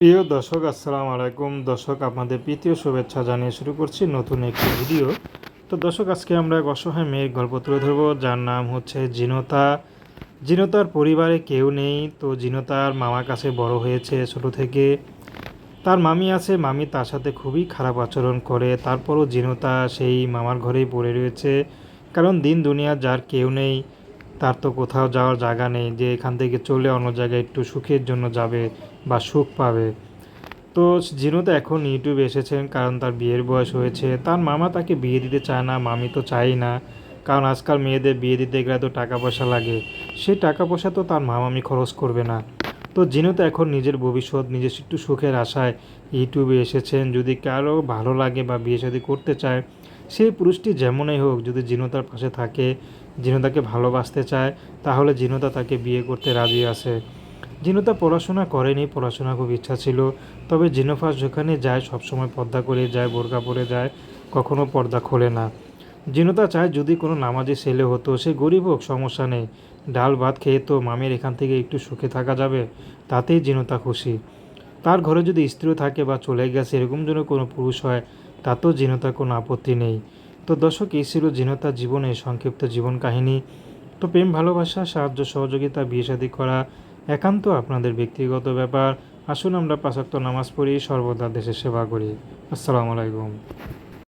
প্রিয় দর্শক, আসসালামু আলাইকুম। দর্শক, আপনাদের প্রীতীয় শুভেচ্ছা জানিয়ে শুরু করছি নতুন একটি ভিডিও। তো দর্শক, আজকে আমরা এক অসহায় মেয়ের গল্প তুলে ধরবো। যার নাম হচ্ছে জিনতা। জিনতার পরিবারে কেউ নেই, তো জিনতার মামার কাছে বড় হয়েছে ছোট থেকে। তার মামি আছে, মামি তার সাথে খুবই খারাপ আচরণ করে। তারপরও জিনতা সেই মামার ঘরেই পড়ে রয়েছে। কারণ দিন দুনিয়া যার কেউ নেই। তার তো কোথাও যাওয়ার জায়গা নেই, যে এখান থেকে চলে অন্য জায়গায় একটু সুখের জন্য যাবে বা সুখ পাবে। তো জিনু তো এখন ইউটিউবে এসেছেন, কারণ তার বিয়ের বয়স হয়েছে। তার মামা তাকে বিয়ে দিতে চায় না, মামি তো চাই না। কারণ আজকাল মেয়েদের বিয়ে দিতে গেলে তো টাকা পয়সা লাগে। সেই টাকা পয়সা তো তার মামামি খরচ করবে না। তো জিনু তো এখন নিজের ভবিষ্যৎ, নিজের একটু সুখের আশায় ইউটিউবে এসেছেন। যদি কারও ভালো লাগে বা বিয়ে শাদী করতে চায় সেই পুরুষটি যেমনই হোক, যদি জিনতার পাশে থাকে, জিনতাকে ভালোবাসতে চায়, তাহলে জিনতা তাকে বিয়ে করতে রাজি আছে। জিনুতা পড়াশোনা করেনি, পড়াশোনা খুব ইচ্ছা ছিল। তবে জিনোফাস যেখানে যায়, সবসময় পর্দা করে যায়, বোরকা পরে যায়, কখনো পর্দা খোলে না। জিনুতা চায় যদি কোনো নামাজি ছেলে হতো, সে গরিব হোক, সমস্যা নেই। ডাল ভাত খেয়ে তো মামের এখান থেকে একটু সুখে থাকা যাবে, তাতেই জিনুতা খুশি। তার ঘরে যদি স্ত্রী থাকে বা চলে গেছে, এরকম যেন কোনো পুরুষ হয় তাতেও জিনতার কোনো আপত্তি নেই। তো দর্শক, এই ছিল জিনতার জীবনে সংক্ষিপ্ত জীবন কাহিনী। তো প্রেম, ভালোবাসা, সাহায্য, সহযোগিতা, বিয়ে শাদী করা একান্ত আপনাদের ব্যক্তিগত ব্যাপার। আসুন আমরা পাশাক্ত নামাজ পড়ি, সর্বদা দেশের সেবা করি। আসসালামু আলাইকুম।